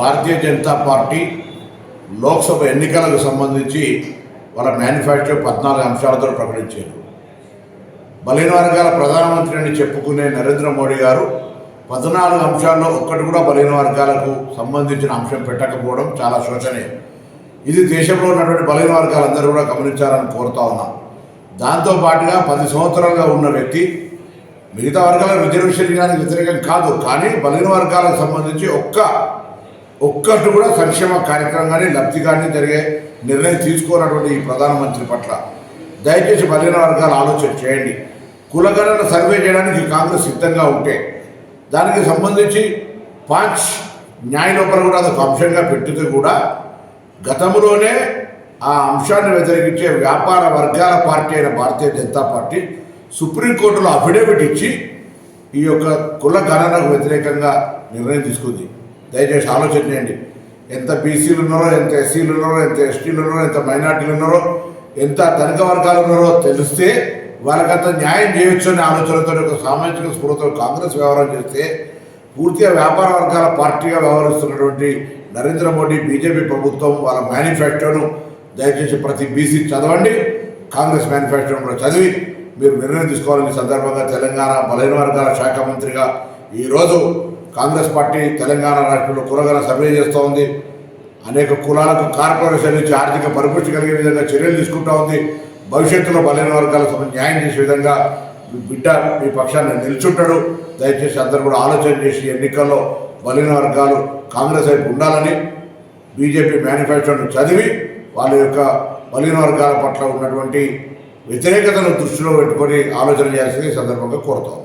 భారతీయ Janata party Lok Sabha ఎన్నికలకు సంబంధించి వాళ్ళ మేనిఫెస్టో పద్నాలుగు అంశాలతో ప్రకటించారు. బలహీన వర్గాల ప్రధానమంత్రి అని చెప్పుకునే నరేంద్ర మోడీ గారు పద్నాలుగు అంశాల్లో ఒక్కటి కూడా బలహీన వర్గాలకు సంబంధించిన అంశం పెట్టకపోవడం చాలా శోచనీయం. ఇది దేశంలో ఉన్నటువంటి బలహీన వర్గాలందరూ కూడా గమనించాలని కోరుతా ఉన్నాం. దాంతో పాటుగా పది సంవత్సరాలుగా ఉన్న వ్యక్తి మిగతా వర్గాల రిజర్వేషన్ చేయడానికి వ్యతిరేకం కాదు కానీ బలహీన వర్గాలకు సంబంధించి ఒక్క ఒక్కటి కూడా సంక్షేమ కార్యక్రమం కానీ లబ్ధి కానీ జరిగే నిర్ణయం తీసుకోనటువంటి ఈ ప్రధానమంత్రి పట్ల దయచేసి బలహీన వర్గాలు ఆలోచన చేయండి. కులగణన సర్వే చేయడానికి కాంగ్రెస్ సిద్ధంగా ఉంటే దానికి సంబంధించి పాంచ్ న్యాయ లోపల కూడా అదొక అంశంగా పెట్టితే కూడా గతంలోనే ఆ అంశాన్ని వ్యతిరేకించే వ్యాపార వర్గాల పార్టీ అయిన భారతీయ జనతా పార్టీ సుప్రీంకోర్టులో అఫిడవిట్ ఇచ్చి ఈ యొక్క కుల గణనకు వ్యతిరేకంగా నిర్ణయం తీసుకుంది. దయచేసి ఆలోచన చేయండి. ఎంత బీసీలు ఉన్నారో ఎంత ఎస్సీలు ఉన్నారో ఎంత ఎస్టీలు ఉన్నారో ఎంత మైనార్టీలు ఉన్నారో ఎంత ధనిక వర్గాలు ఉన్నారో తెలిస్తే వాళ్ళకంత న్యాయం చేయొచ్చు అనే ఆలోచనతో ఒక సామాజిక స్ఫూర్తితో కాంగ్రెస్ వ్యవహారం చేస్తే పూర్తిగా వ్యాపార వర్గాల పార్టీగా వ్యవహరిస్తున్నటువంటి నరేంద్ర మోడీ బీజేపీ ప్రభుత్వం వాళ్ళ మేనిఫెస్టోను దయచేసి ప్రతి బీసీ చదవండి. కాంగ్రెస్ మేనిఫెస్టోను కూడా చదివి మీరు నిర్ణయం తీసుకోవాలని సందర్భంగా తెలంగాణ బలహీన వర్గాల శాఖ మంత్రిగా ఈరోజు కాంగ్రెస్ పార్టీ తెలంగాణ రాష్ట్రంలో కులగల సర్వే చేస్తూ ఉంది. అనేక కులాలకు కార్పొరేషన్ నుంచి ఆర్థిక పరిపుష్టి కలిగే విధంగా చర్యలు తీసుకుంటా ఉంది. భవిష్యత్తులో బలైన వర్గాలకు న్యాయం చేసే విధంగా మీ బిడ్డ మీ పక్షాన్ని నిల్చుంటాడు. దయచేసి అందరూ కూడా ఆలోచన చేసి ఎన్నికల్లో బలైన వర్గాలు కాంగ్రెస్ వైపు ఉండాలని బీజేపీ మేనిఫెస్టోను చదివి వాళ్ళ యొక్క బలైన వర్గాల పట్ల ఉన్నటువంటి వ్యతిరేకతను దృష్టిలో పెట్టుకొని ఆలోచన చేయాల్సింది సందర్భంగా కోరుతాం